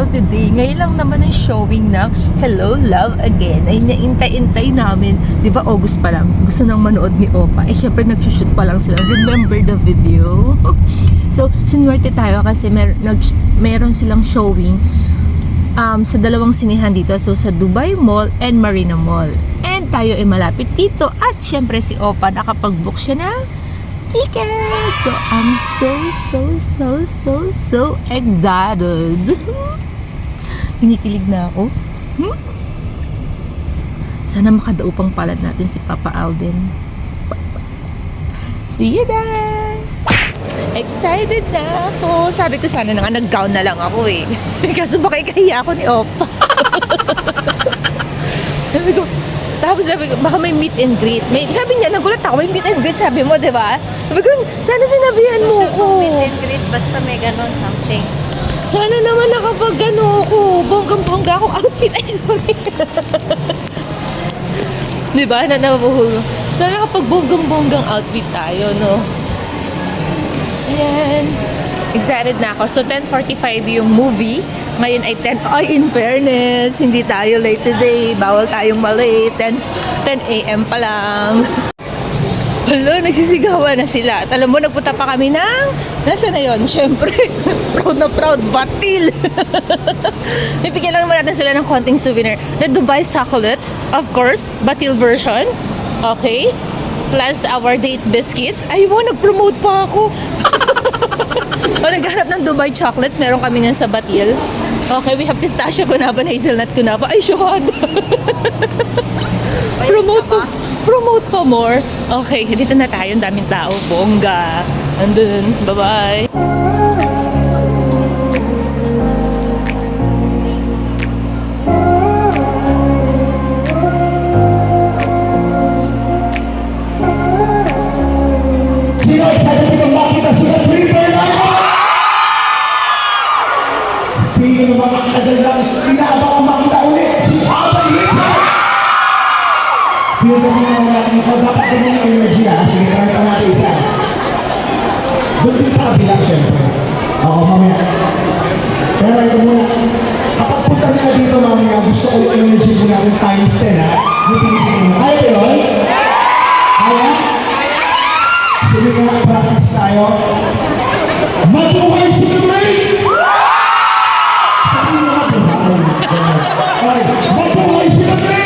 special today. Ngayon lang naman ang showing ng Hello Love Again. Ay naintay-intay namin. Di ba August pa lang? Gusto nang manood ni Opa. Eh syempre nagsushoot pa lang sila. Remember the video? so, sinuwerte tayo kasi mer nag meron silang showing um, sa dalawang sinihan dito. So, sa Dubai Mall and Marina Mall. And tayo ay malapit dito. At syempre si Opa nakapag-book siya ng ticket. So, I'm so, so, so, so, so excited. Hinikilig na ako. Hmm? Sana makadaupang palad natin si Papa Alden. See you there! Excited na ako. Sabi ko sana na nga nag-gown na lang ako eh. Kaso baka ikahiya ako ni Opa. sabi ko, tapos sabi ko, baka may meet and greet. May, sabi niya, nagulat ako, may meet and greet, sabi mo, di ba? Sabi ko, sana sinabihan mo ko. Meet and greet, basta may ganon something. Sana naman nakapag ano ako, bonggang-bongga akong outfit. Ay, sorry. di ba? Na nabuhulog. Sana nakapag bonggang-bonggang outfit tayo, no? Ayan. Excited na ako. So, 10.45 yung movie. Ngayon ay 10. Ay, in fairness, hindi tayo late today. Bawal tayong malate. 10, 10 a.m. pa lang. Hala, nagsisigawan na sila. At alam mo, nagpunta pa kami ng... Nasaan na yun? Siyempre, proud na proud, batil. Bibigyan lang naman natin sila ng konting souvenir. The Dubai chocolate, of course, batil version. Okay. Plus our date biscuits. Ay mo, nag-promote pa ako. o, naghanap ng Dubai chocolates. Meron kami niyan sa batil. Okay, we have pistachio kunaba na hazelnut kunaba. Ay, syuhad. promote pa. Promote pa more. Okay, dito na tayo. Daming tao. Bongga. Andun. Bye-bye. Sino naman ang tagal lang inaabang makita ulit si Alvin Richard? Feel mo kung naman natin ito, dapat ganyan yung energy ha. Sige, try pa natin isa. Doon din sa kabilang, syempre. Oo, mamaya. Pero ito muna. Kapag punta nila dito mamaya, gusto ko yung energy mo natin times 10 ha. Kaya ba yun? Kaya? Sige nga, practice tayo. Mabuhay si Ray! Mabuhay. Okay, mabuhay si Ray! Mabuhay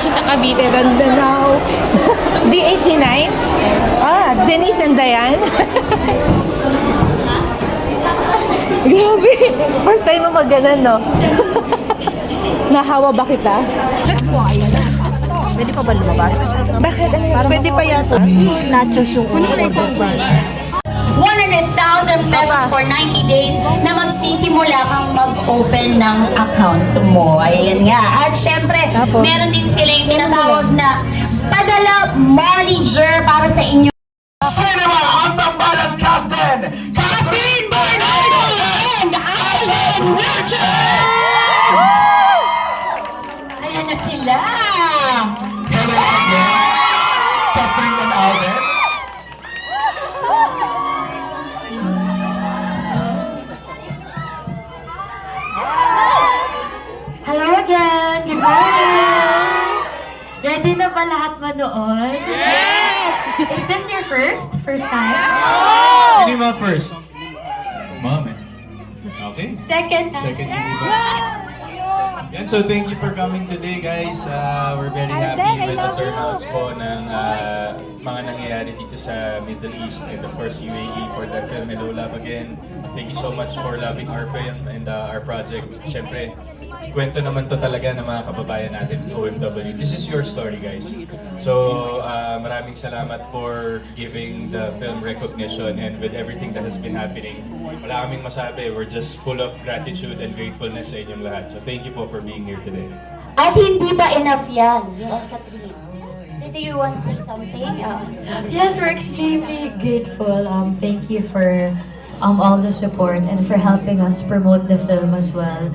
siya sa Cavite, Dandanao. D89? Ah, Denise and Diane? Grabe. First time mo mag-ganon, no? Nahawa ba kita? Pwede pa ba lumabas? Bakit? Ano? Pwede pa yata. Nachos yung ulo. 100,000 pesos for 90 days na magsisimula kang mag-open ng account mo. Ayan nga. At syempre, meron din sila yung tinatawag na Padala Manager para sa inyo. Second time? Second hindi ba? Yan, so thank you for coming today guys. Uh, we're very happy with the turnouts po ng uh, mga nangyayari dito sa Middle East and of course UAE for that film Hello Love Again. Thank you so much for loving our film and uh, our project. Siyempre, kwento naman to talaga ng mga kababayan natin, OFW. This is your story guys. So uh, maraming salamat for giving the film recognition and with everything that has been happening. Wala kaming masabi. We're just full of gratitude and gratefulness sa inyong lahat. So thank you po for being here today. At hindi ba enough yan? Yes, Catherine. Did you want to say something? Uh, Yes, we're extremely grateful. Um, thank you for um, all the support and for helping us promote the film as well.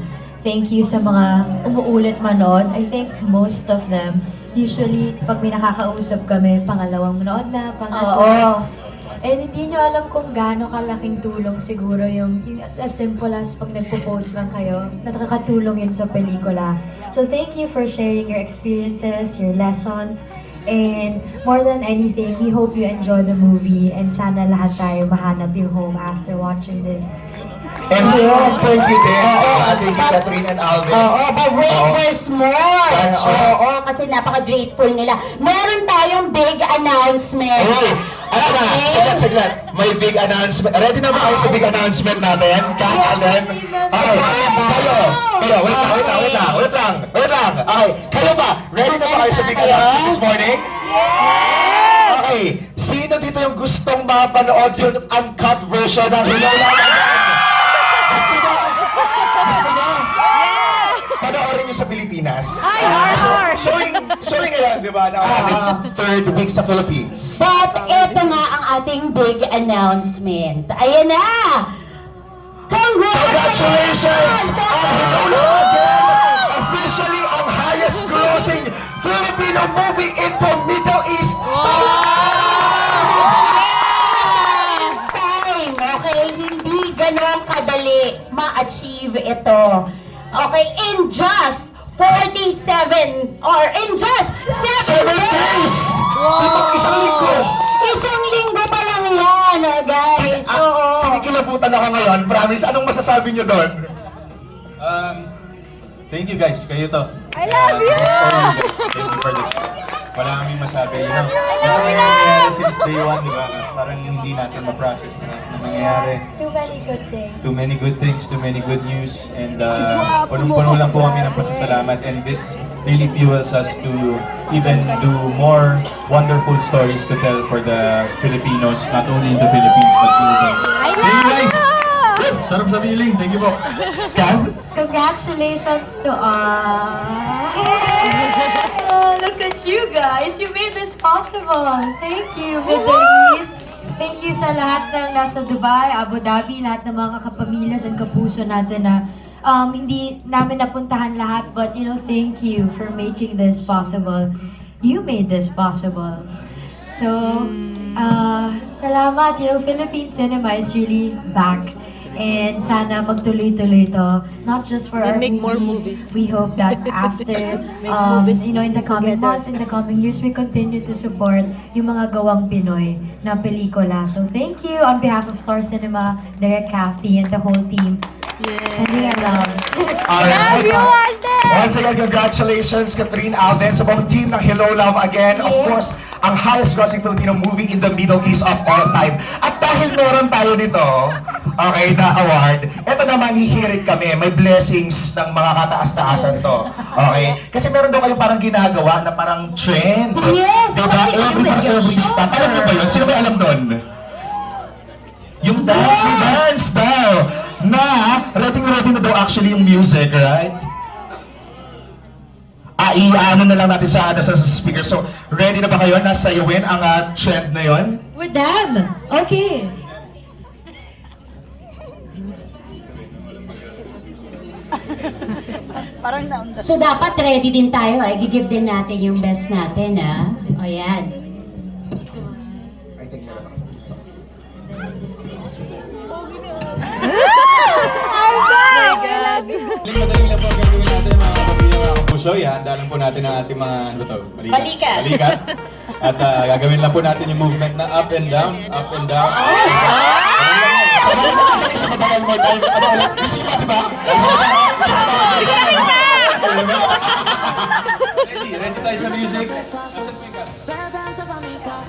Thank you sa mga umuulit manood. I think most of them, usually, pag may nakakausap kami, pangalawang manood na, pangatlo. And hindi nyo alam kung gaano kalaking tulong siguro yung, yung as simple as pag nagpo-post lang kayo, nakakatulong yun sa pelikula. So thank you for sharing your experiences, your lessons, and more than anything, we hope you enjoy the movie and sana lahat tayo mahanap yung home after watching this. And thank you din. Uh, thank you, Catherine and Alvin. Oo, but wait, Oo. there's more. That's right. Oo, kasi napaka-grateful nila. Meron tayong big announcement. Hey, ano na, Okay. saglat, saglat. May big announcement. Ready na ba kayo sa big announcement natin? Kat, Alvin? Okay, kayo. Kayo, wait lang, wait lang, wait lang, wait lang, wait lang. Okay, kayo ba? Ready na ba kayo sa big announcement this morning? Okay, sino dito yung gustong mapanood yung uncut version ng Hello Love Sa Pilipinas. Kasi showing, showing ngayon, di ba, na its third week sa Philippines. But ito nga ang ating big announcement. Ayan na! Congratulations! Again! Officially ang highest grossing Filipino movie in the Middle East. Time, okay? Hindi ganon kadali ma-achieve ito. Okay, in just 47 or in just 7 Seven days! Dito, isang linggo! Isang linggo pa lang yan, ah, guys. At Oo. kinikilabutan ako ngayon. Promise, anong masasabi nyo doon? Um, thank you guys. Kayo to. I love you! Thank you for this. Wala kaming masabi. You know, ito na yung nangyayari since day one, di ba? Parang hindi natin ma-process na, na nangyayari. Too many good things. Too many good things, too many good news, and uh, punong-puno lang po kami ng pasasalamat and this really fuels us to even do more wonderful stories to tell for the Filipinos, not only in the Philippines but globally. Thank you guys! Sarap sa feeling, thank you po. Congratulations to us! Oh, look at you guys! You made this possible! Thank you, Middle East! Thank you sa lahat ng nasa Dubai, Abu Dhabi, lahat ng mga kapamilya and kapuso natin na um, hindi namin napuntahan lahat, but you know, thank you for making this possible. You made this possible. So, uh, salamat. You know, Philippine cinema is really back. And sana magtuloy-tuloy to. Not just for our make more movie. movies. We hope that after, um, you know, in the coming months, in the coming years, we continue to support yung mga gawang Pinoy na pelikula. So thank you on behalf of Star Cinema, Derek Cathy, and the whole team. Sending our love. Alright. Once again, congratulations, Catherine Alden, sa buong team ng Hello Love Again. Of course, ang highest grossing Filipino movie in the Middle East of all time. At dahil meron tayo nito, okay, na award, eto naman, hihirit kami. May blessings ng mga kataas-taasan to. Okay? Kasi meron daw kayo parang ginagawa na parang trend. Yes, Diba? something to do Every, with your every stop. Alam niyo ba yun? Sino may alam nun? Yung dance, may dance daw. Na, ready-ready na daw actually yung music, right? Ah, i-ano na lang natin sa, sa, sa speaker. So, ready na ba kayo na sayawin ang ah, trend na yon? With them. Okay. So dapat ready din tayo ay give din natin yung best natin ha. O yan. I think meron ako sa Madali lang po ang gagawin natin mga kapatid, mga kapuso. Ihanda lang po natin ang ating mga, ano to? Balikat. Balikat. Balikat. At ah, gagawin lang po natin yung movement na up and down, up and down. up and down. Isa pa ba one more time? Ano ulit? Gusto niyo ba, diba? Isa pa. Ready, ready tayo sa music.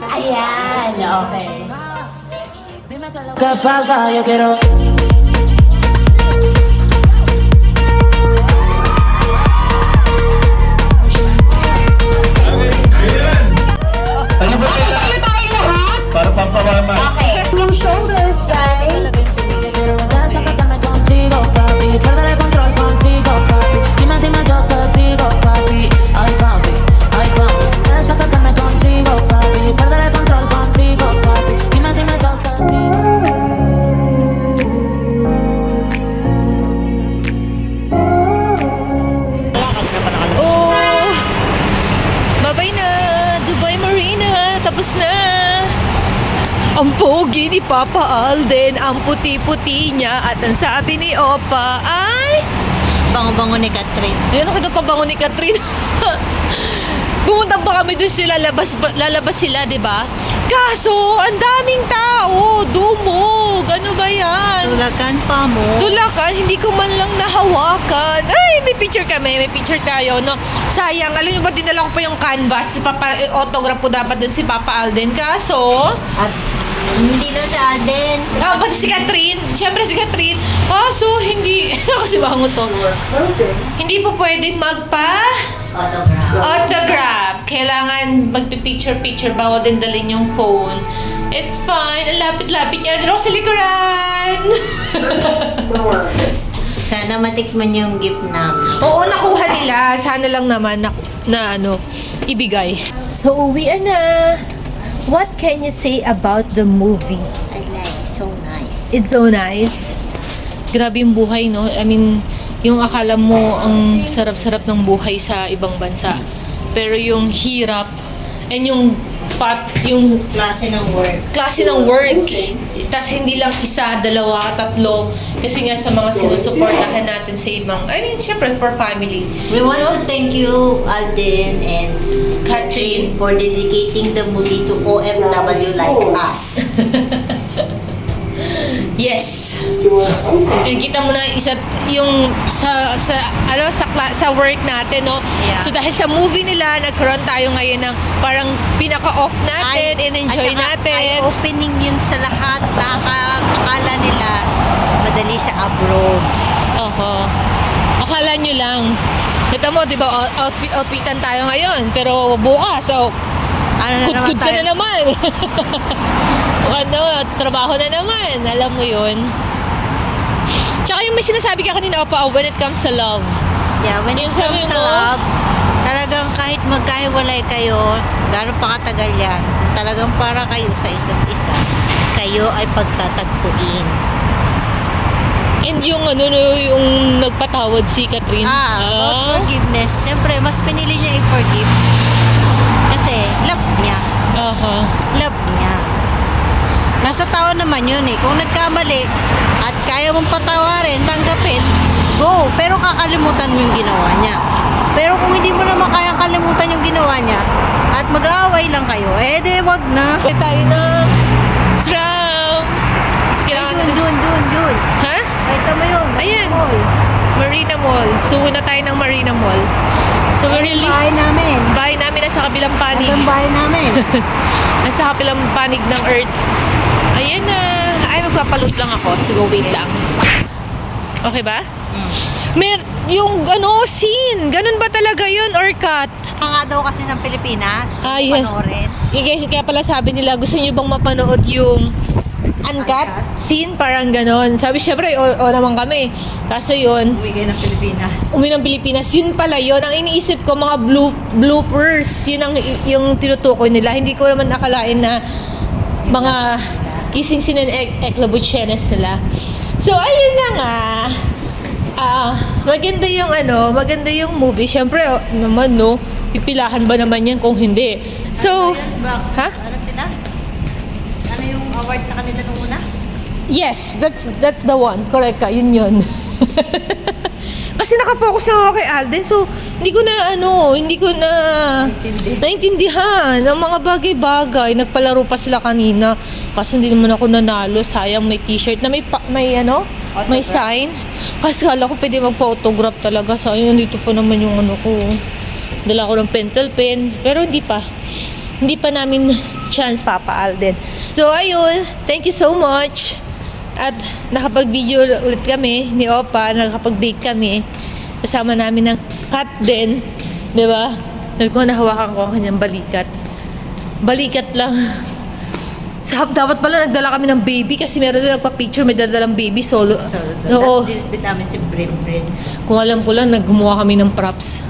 Ayan, okay. ¿Qué pasa? Yo quiero. Ano ba sila? Tayo lahat? Para pampawaman. Okay. Yung shoulders, Papa Alden, ang puti-puti niya at ang sabi ni Opa ay... Bango-bango ni Catherine. Ayun ako pabango ni Catherine. Pumunta pa kami doon sila, lalabas, lalabas sila, di ba? Kaso, ang daming tao, dumog, ano ba yan? Tulakan pa mo. Tulakan, hindi ko man lang nahawakan. Ay, may picture kami, may picture tayo, no? Sayang, alam nyo ba, dinala ko pa yung canvas, papa, eh, autograph po dapat dun si Papa Alden. Kaso, At hindi lang si Alden. ah, pati si Catherine, siyempre si Catherine, kaso, hindi, kasi bango to. Hindi po pwedeng magpa Autograph. autograph. Kailangan magpipicture-picture, bawal din dalhin yung phone. It's fine, ang lapit-lapit niya. Ako sa likuran. Sana matikman yung gift namin. Oo, nakuha nila. Sana lang naman na, na ano, ibigay. So, uwi na. What can you say about the movie? I like, so nice. It's so nice. Grabe yung buhay, no? I mean, yung akala mo ang sarap-sarap ng buhay sa ibang bansa. Pero yung hirap and yung pat, yung Klase ng work. klase ng work. Tapos hindi lang isa, dalawa, tatlo. Kasi nga sa mga sinusuportahan natin sa ibang, I mean, syempre for family. We want to thank you, Alden and Catherine, for dedicating the movie to OFW like us. Yes. Yung kita mo na isa yung sa sa ano sa kla- sa work natin no. Yeah. So dahil sa movie nila nagkaroon tayo ngayon ng parang pinaka-off natin and enjoy at saka natin. Eye-opening yun sa lahat. Nakakakala nila madali sa abroad. Oho. Akala nyo lang. Kita mo, di ba, out- outfit, outfitan tayo ngayon. Pero bukas, so, Ano na naman ka na naman. ano, trabaho na naman. Alam mo yun. Tsaka yung may sinasabi ka kanina pa, when it comes to love. Yeah, when it Yung sabi comes mo? love, talagang kahit magkahiwalay kayo, gano'n pa katagal yan, talagang para kayo sa isa't isa, kayo ay pagtatagpuin. And yung ano, no, yung nagpatawad si Catherine. Ah, about forgiveness. Siyempre, mas pinili niya i-forgive. Kasi, love niya. Aha. Love niya. Nasa tao naman yun eh. Kung nagkamali at kaya mong patawarin, tanggapin, go. Pero kakalimutan mo yung ginawa niya. Pero kung hindi mo naman kayang kalimutan yung ginawa niya at mag-aaway lang kayo, eh de wag na. Tayo na tram. Kasi kailangan Dun, dun, dun, dun. Ha? Kita mo yun. Ayan. Marina Mall. So, una tayo ng Marina Mall. So, we're really... Bahay namin. Bahay namin nasa kabilang panig. Ang bahay namin. Nasa kabilang panig ng Earth. Ayan na. Ay, magpapaload lang ako. So, wait lang. Okay ba? Mer yung ano, scene. Ganun ba talaga yun or cut? Mga daw kasi ng Pilipinas. Ah, yeah. Panoorin. Yung guys, kaya pala sabi nila, gusto niyo bang mapanood yung uncut scene? Parang ganon. Sabi, syempre, o, o naman kami. Kaso yun, Uwi kayo ng Pilipinas. umi ng Pilipinas, yun pala yun. Ang iniisip ko, mga blue, bloopers, yun ang yung tinutukoy nila. Hindi ko naman akalain na mga kissing scene and ek eklabuchenes nila. So, ayun na nga. Ah, maganda yung ano, maganda yung movie. Siyempre, oh, naman no, pipilahan ba naman yan kung hindi. So, ha? Ano sila? Ano award sa kanila nung una? Yes, that's that's the one. Correct ka, yun yun. Kasi nakafocus lang ako kay Alden, so hindi ko na ano, hindi ko na naintindihan ang mga bagay-bagay. Nagpalaro pa sila kanina kasi hindi naman ako nanalo. Sayang may t-shirt na may pa, may ano, may sign. Kasi kala ko pwede magpa-autograph talaga. Sayang dito pa naman yung ano ko. Dala ko ng pentel pen, pero hindi pa. Hindi pa namin chance Papa Alden. So ayun, thank you so much. At nakapag-video ulit kami ni Opa, nakapag-date kami. Kasama namin ng cat din. Di ba? Sabi ko, nahawakan ko ang kanyang balikat. Balikat lang. Sa, dapat pala nagdala kami ng baby kasi meron doon nagpa-picture, may dadalang baby solo. Oo. Dinipit namin si Brim Brim. Kung alam ko lang, naggumawa kami ng props.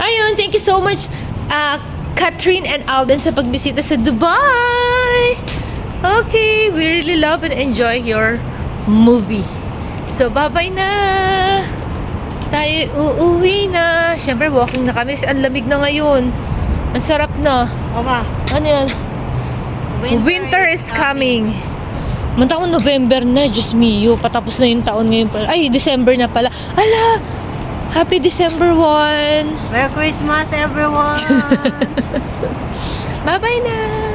Ayun, thank you so much, uh, Catherine and Alden sa pagbisita sa Dubai. Okay, we really love and enjoy your movie. So, bye-bye na! Tayo uuwi na. Siyempre, walking na kami kasi ang lamig na ngayon. Ang sarap na. Oma, Ano yan? Winter, is coming. Manta ko November na, Diyos mio. Patapos na yung taon ngayon pala. Ay, December na pala. Ala! Happy December 1! Merry Christmas everyone! Bye-bye na!